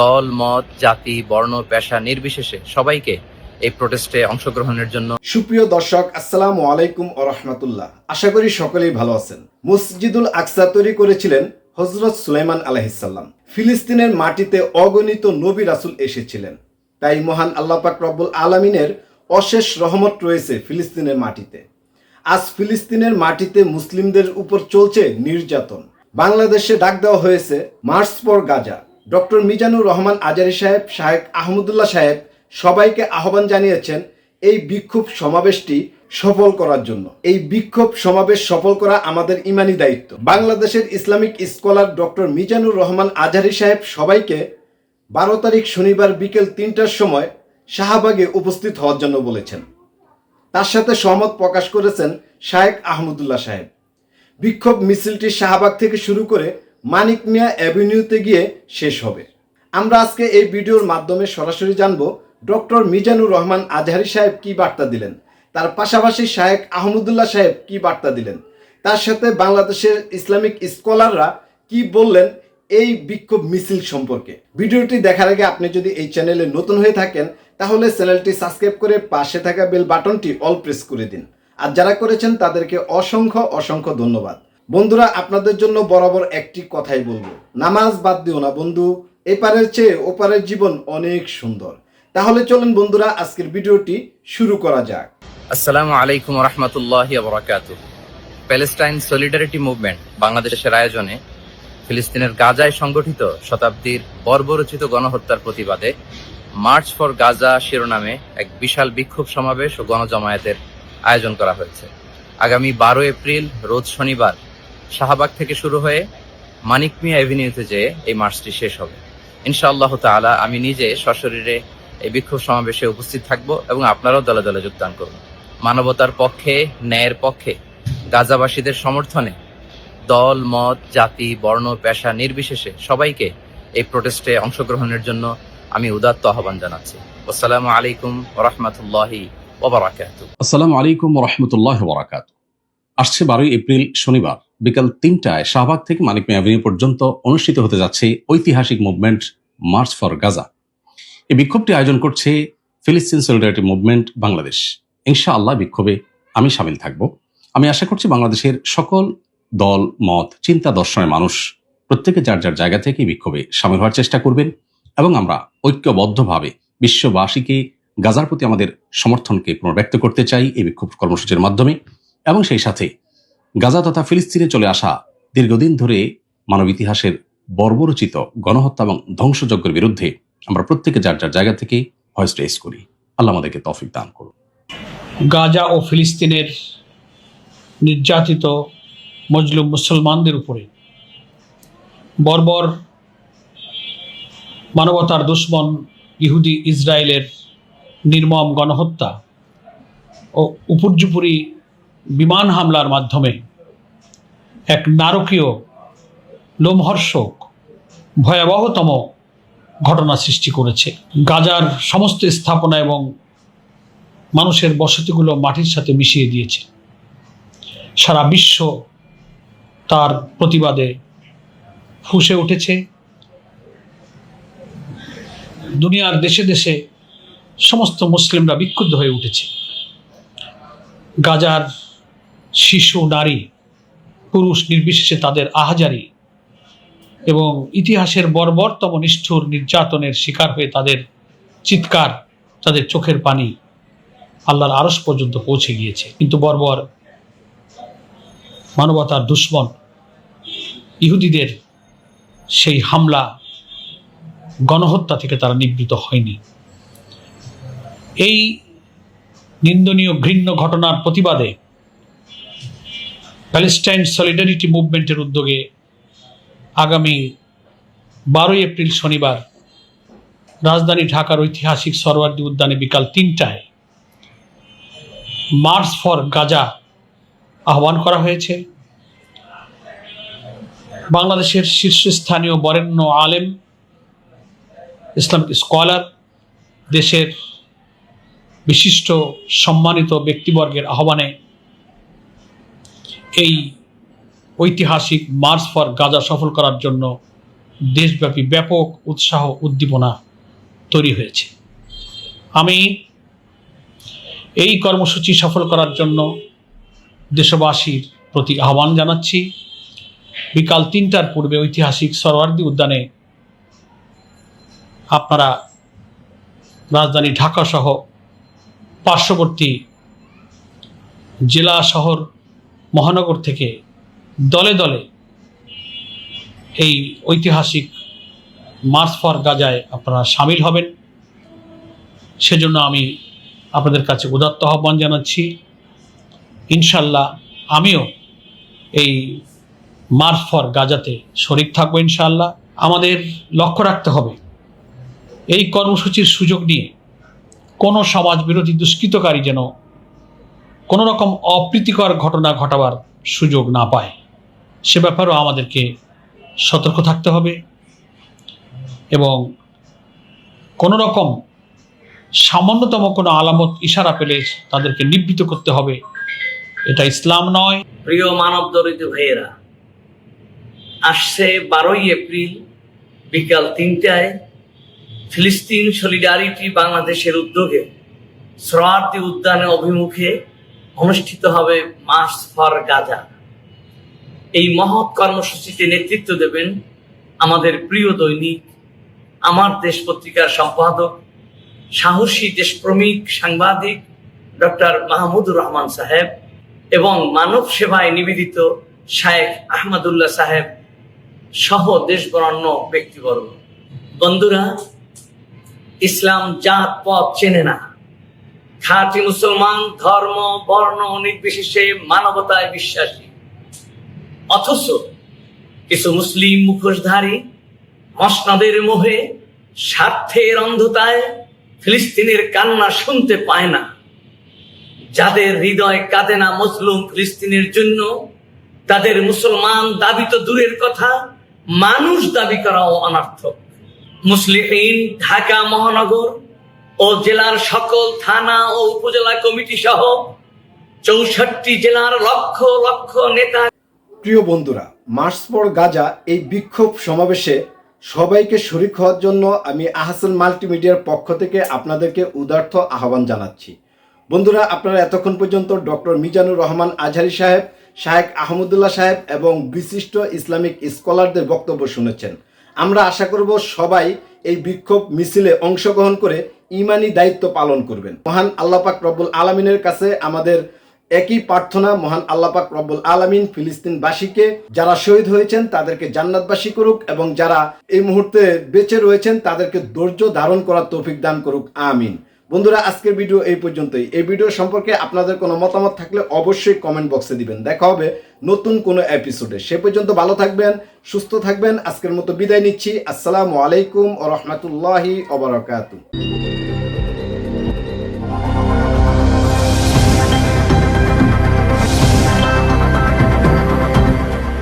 দল, মত, জাতি, বর্ণ, পেশা নির্বিশেষে সবাইকে এই প্রোটেস্টে অংশগ্রহণের জন্য সুপ্রিয় দর্শক, আসসালামু আলাইকুম রহমতুল্লাহ। আশা করি সকলেই ভালো আছেন। মসজিদুল আকসা তৈরি করেছিলেন হজরত সুলাইমান আলাহিসাল্লাম ফিলিস্তিনের মাটিতে অগণিত নবী রাসুল এসেছিলেন। তাই মহান আল্লাহ পাক রব্বুল আলমিনের অশেষ রহমত রয়েছে ফিলিস্তিনের মাটিতে। আজ ফিলিস্তিনের মাটিতে মুসলিমদের উপর চলছে নির্যাতন। বাংলাদেশে ডাক দেওয়া হয়েছে, মার্চ পর গাজা। ডক্টর মিজানুর রহমান আজারি সাহেব, শাহেক আহমদুল্লাহ সাহেব সবাইকে আহ্বান জানিয়েছেন এই বিক্ষোভ সমাবেশটি সফল করার জন্য। এই বিক্ষোভ সমাবেশ সফল করা আমাদের ইমানি দায়িত্ব। বাংলাদেশের Islamic scholar doctor Mizanur Rahman Azhari saheb সবাইকে বারো তারিখ শনিবার বিকেল তিনটার সময় শাহবাগে উপস্থিত হওয়ার জন্য বলেছেন। তার সাথে সহমত প্রকাশ করেছেন শায়েক আহমদুল্লাহ সাহেব। বিক্ষোভ মিছিলটি শাহবাগ থেকে শুরু করে মানিক মিয়া অ্যাভিনিউতে গিয়ে শেষ হবে। আমরা আজকে এই ভিডিওর মাধ্যমে সরাসরি জানব ডক্টর মিজানুর রহমান আজহারি সাহেব কি বার্তা দিলেন, তার পাশাপাশি শায়েক আহমদুল্লাহ সাহেব কি বার্তা দিলেন, তার সাথে বাংলাদেশের ইসলামিক স্কলাররা কি বললেন এই বিক্ষোভ মিছিল সম্পর্কে। ভিডিওটি দেখার আগে আপনি যদি এই চ্যানেলে নতুন হয়ে থাকেন, তাহলে চ্যানেলটি সাবস্ক্রাইব করে পাশে থাকা বেল বাটনটি অল প্রেস করে দিন। আর যারা করেছেন তাদেরকে অসংখ্য অসংখ্য ধন্যবাদ। বন্ধুরা, আপনাদের জন্য বরাবর একটি কথাই বলব। নামাজ বাদ দিও না বন্ধু, এপারের চেয়ে ওপারের জীবন অনেক সুন্দর। তাহলে চলুন বন্ধুরা, আজকের ভিডিওটি শুরু করা যাক। আসসালামু আলাইকুম রহমতুল্লাহ প্যালেস্টাইন সলিডারিটি মুভমেন্ট বাংলাদেশের আয়োজনে ফিলিস্তিনের গাজায় সংগঠিত শতাব্দীর বর্বরচিত গণহত্যার প্রতিবাদে মার্চ ফর গাজা শিরোনামে এক বিশাল বিক্ষোভ সমাবেশ ও গণজমায়েতের আয়োজন করা হয়েছে। আগামী বারো এপ্রিল, রোজ শনিবার শাহবাগ থেকে শুরু হয়ে মানিক মিয়া অ্যাভিনিউতে যেয়ে এই মার্চটি শেষ হবে। ইনশাআল্লাহ তাআলা আমি নিজে সশরীরে এই বিক্ষোভ সমাবেশে উপস্থিত থাকব এবং আপনারাও দলে দলে যোগদান করুন মানবতার পক্ষে, ন্যায়ের পক্ষে, গাজাবাসীদের সমর্থনে দল, মত, জাতি, বর্ণ, পেশা নির্বিশেষে সবাইকে এই প্রোটেস্টে অংশগ্রহণের জন্য আমি উদাত্ত আহ্বান জানাচ্ছি। আসসালামু আলাইকুম রহমতুল্লাহি ওবরাকাত আসসালামু আলাইকুম রহমতুল্লাহ বরাকাত আসছে বারোই এপ্রিল শনিবার। বিকাল তিনটায় শাহবাগ থেকে মানিক মিয়া পর্যন্ত অনুষ্ঠিত হতে যাচ্ছে ঐতিহাসিক মুভমেন্ট মার্চ ফর গাজা এই বিক্ষোভটি আয়োজন করছে ফিলিস্তিন সলিডারিটি মুভমেন্ট বাংলাদেশ। ইনশাআল্লাহ বিক্ষোভে আমি সামিল থাকব। আমি আশা করছি বাংলাদেশের সকল দল, মত, চিন্তা দর্শনের মানুষ প্রত্যেকে যার যার জায়গা থেকে বিক্ষোভে সামিল হওয়ার চেষ্টা করবেন এবং আমরা ঐক্যবদ্ধভাবে বিশ্ববাসীকে, গাজার প্রতি আমাদের সমর্থনকে পুনর্ব্যক্ত করতে চাই এই বিক্ষোভ কর্মসূচির মাধ্যমে এবং সেই সাথে গাজা তথা ফিলিস্তিনে চলে আসা দীর্ঘদিন ধরে মানব ইতিহাসের বর্বরচিত গণহত্যা এবং ধ্বংসযজ্ঞের বিরুদ্ধে আমরা প্রত্যেকে যার যার জায়গা থেকে ভয়েস রেস করি। আল্লাহ আমাদেরকে তফিক দান করুন। গাজা ও ফিলিস্তিনের নির্যাতিত মজলুম মুসলমানদের উপরে বর্বর মানবতার দুশ্মন ইহুদি ইসরায়েলের নির্মম গণহত্যা ও উপর্যুপুরি বিমান হামলার মাধ্যমে এক নারকীয় লোমহর্ষক ভয়াবহতম ঘটনা সৃষ্টি করেছে। গাজার সমস্ত স্থাপনা এবং মানুষের বসতিগুলো মাটির সাথে মিশিয়ে দিয়েছে। সারা বিশ্ব তার প্রতিবাদে ফুসে উঠেছে। দুনিয়ার দেশে দেশে সমস্ত মুসলিমরা বিক্ষুব্ধ হয়ে উঠেছে। গাজার শিশু, নারী, পুরুষ নির্বিশেষে তাদের আহাজারি এবং ইতিহাসের বর্বরতম নিষ্ঠুর নির্যাতনের শিকার হয়ে তাদের চিৎকার, তাদের চোখের পানি আল্লাহর আরস পর্যন্ত পৌঁছে গিয়েছে। কিন্তু বর্বর মানবতার দুশ্মন ইহুদিদের সেই হামলা, গণহত্যা থেকে তারা নিবৃত হয়নি। এই নিন্দনীয় ঘৃণ্য ঘটনার প্রতিবাদে প্যালেস্টাইন সলিডারিটি মুভমেন্টের উদ্যোগে আগামী বারোই এপ্রিল শনিবার রাজধানী ঢাকার ঐতিহাসিক সরওয়ার্দী উদ্যানে বিকাল তিনটায় মার্চ ফর গাজা আহ্বান করা হয়েছে। বাংলাদেশের শীর্ষস্থানীয় বরেণ্য আলেম, ইসলামিক স্কলার, দেশের বিশিষ্ট সম্মানিত ব্যক্তিবর্গের আহ্বানে এই ঐতিহাসিক মার্চ ফর গাজা সফল করার জন্য দেশব্যাপী ব্যাপক উৎসাহ উদ্দীপনা তৈরি হয়েছে। আমি এই কর্মসূচি সফল করার জন্য দেশবাসীর প্রতি আহ্বান জানাচ্ছি। বিকাল তিনটার পূর্বে ঐতিহাসিক সরওয়ার্দী উদ্যানে আপনারা রাজধানী ঢাকা সহ পার্শ্ববর্তী জেলা শহর মহানগর থেকে দলে দলে এই ঐতিহাসিক মার্চ ফর গাজায় আপনারা সামিল হবেন। সেজন্য আমি আপনাদের কাছে উদাত্ত আহ্বান জানাচ্ছি। ইনশাল্লাহ আমিও এই মার্চ ফর গাজাতে শরিক থাকব ইনশাল্লাহ। আমাদের লক্ষ্য রাখতে হবে। এই কর্মসূচির সুযোগ নিয়ে কোনো সমাজ বিরোধী দুষ্কৃতকারী যেন কোনো রকম অপ্রীতিকর ঘটনা ঘটাবার সুযোগ না পায়। সে ব্যাপারেও আমাদেরকে সতর্ক থাকতে হবে এবং কোনো রকম সামান্যতম কোনো আলামত ইশারা পেলে তাদেরকে নিবৃত করতে হবে। এটা ইসলাম নয়। প্রিয় মানব দরিদ্র ভাইয়েরা, আসছে বারোই এপ্রিল বিকাল তিনটায় ফিলিস্তিন সলিডারিটি বাংলাদেশের উদ্যোগে সরার্দি উদ্যানে অভিমুখে অনুষ্ঠিত হবে মার্চ ফর গাজা। এই মহৎ কর্মসূচিতে নেতৃত্ব দেবেন আমাদের প্রিয় দৈনিক, আমার দেশ পত্রিকার সম্পাদক, সাহসী দেশপ্রেমিক সাংবাদিক ডক্টর মাহমুদুর রহমান সাহেব এবং মানব সেবায় নিবেদিত শায়েখ আহমদুল্লাহ সাহেব সহ দেশ বরণ্য ব্যক্তিবর্গ। বন্ধুরা, ইসলাম জাত পথ চেনে না। খাঁটি মুসলমান ধর্ম, বর্ণ, নির্বিশেষে মানবতায় বিশ্বাসী। অথচ কিছু মুসলিম মুখোশধারী মসনদের মোহে স্বার্থের অন্ধতায় ফিলিস্তিনের কান্না শুনতে পায় না। যাদের হৃদয় কাঁদে না মুসলিম ফিলিস্তিনের জন্য, তাদের মুসলমান দাবি তো দূরের কথা, মানুষ দাবি করাও অনর্থক। মুসলিম ঢাকা মহানগর ও জেলার সকল থানা ও উপজেলা কমিটি সহ চৌষট্টি জেলার লক্ষ লক্ষ নেতা। প্রিয় বন্ধুরা, মার্চ ফর গাজা এই বিক্ষোভ সমাবেশে সবাইকে শরিক হওয়ার জন্য আমি আহসান মাল্টিমিডিয়ার পক্ষ থেকে আপনাদেরকে উদার্থ আহ্বান জানাচ্ছি। বন্ধুরা, আপনারা এতক্ষণ পর্যন্ত ডক্টর মিজানুর রহমান আজহারি সাহেব শাহেক আহমদুল্লাহ সাহেব এবং বিশিষ্ট ইসলামিক স্কলারদের বক্তব্য শুনেছেন। আমরা আশা করব সবাই এই বিক্ষোভ মিছিলে অংশগ্রহণ করে ইমানি দায়িত্ব পালন করবেন। মহান আল্লাপাক রব্বুল আলমিনের কাছে আমাদের একই প্রার্থনা, মহান আল্লাপাক রব্বুল আলমিন ফিলিস্তিনবাসীকে, যারা শহীদ হয়েছেন তাদেরকে জান্নাতবাসী করুক এবং যারা এই মুহূর্তে বেঁচে রয়েছেন তাদেরকে ধৈর্য ধারণ করার তৌফিক দান করুক। আমিন। বন্ধুরা, আজকের ভিডিও এই পর্যন্তই। এই ভিডিও সম্পর্কে আপনাদের কোনো মতামত থাকলে অবশ্যই কমেন্ট বক্সে দিবেন। দেখা হবে নতুন কোনো এপিসোডে সে পর্যন্ত ভালো থাকবেন, সুস্থ থাকবেন। আজকের মতো বিদায় নিচ্ছি। আসসালামু আলাইকুম ও রহমতুল্লাহি ওবরাকাতু